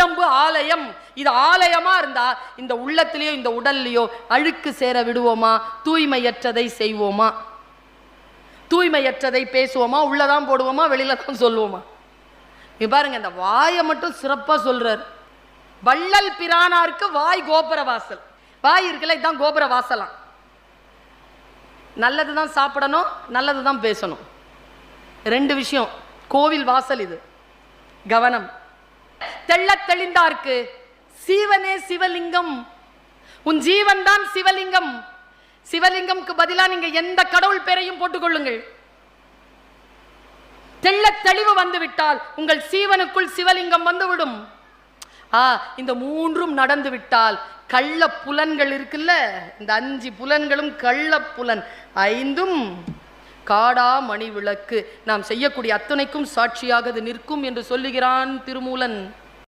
உடம்பு ஆலயம். இது ஆலயமா இருந்தா இந்த உள்ளத்திலேயோ இந்த உடல்லையோ அழுக்கு சேர விடுவோமா? தூய்மையற்றதை செய்வோமா? தூய்மையற்றதை பேசுவோமா? உள்ளதான் போடுவோமா? வெளியில தான் சொல்லுவோமா இங்க பாருங்க இந்த வாயை மட்டும் சிறப்பா சொல்றாரு. வள்ளல் பிரானாருக்கு வாய் கோபுர வாசல். வாய் இருக்குல்ல இதுதான் கோபுர வாசலாம். நல்லது தான் சாப்பிடணும் நல்லது தான் பேசணும். ரெண்டு விஷயம் கோவில் வாசல் இது. கவனம். தெளிந்தார்க்கு சீவனே சிவலிங்கம் உன் ஜீவன் தான் சிவலிங்கம். சிவலிங்கம்க்கு பதிலா நீங்க எந்த கடவுள் பேரையும் போட்டுக்கொள்ளுங்கள். தெள்ள தெளிவு வந்து விட்டால் உங்கள் சீவனுக்குள் சிவலிங்கம் வந்துவிடும். ஆ இந்த மூன்றும் நடந்து விட்டால் கள்ள புலன்கள் இருக்குல்ல இந்த அஞ்சு புலன்களும் கள்ள புலன். ஐந்தும் காடா மணி விளக்கு நாம் செய்யக்கூடிய அத்தனைக்கும் சாட்சியாக நிற்கும் என்று சொல்லுகிறான் திருமூலன்.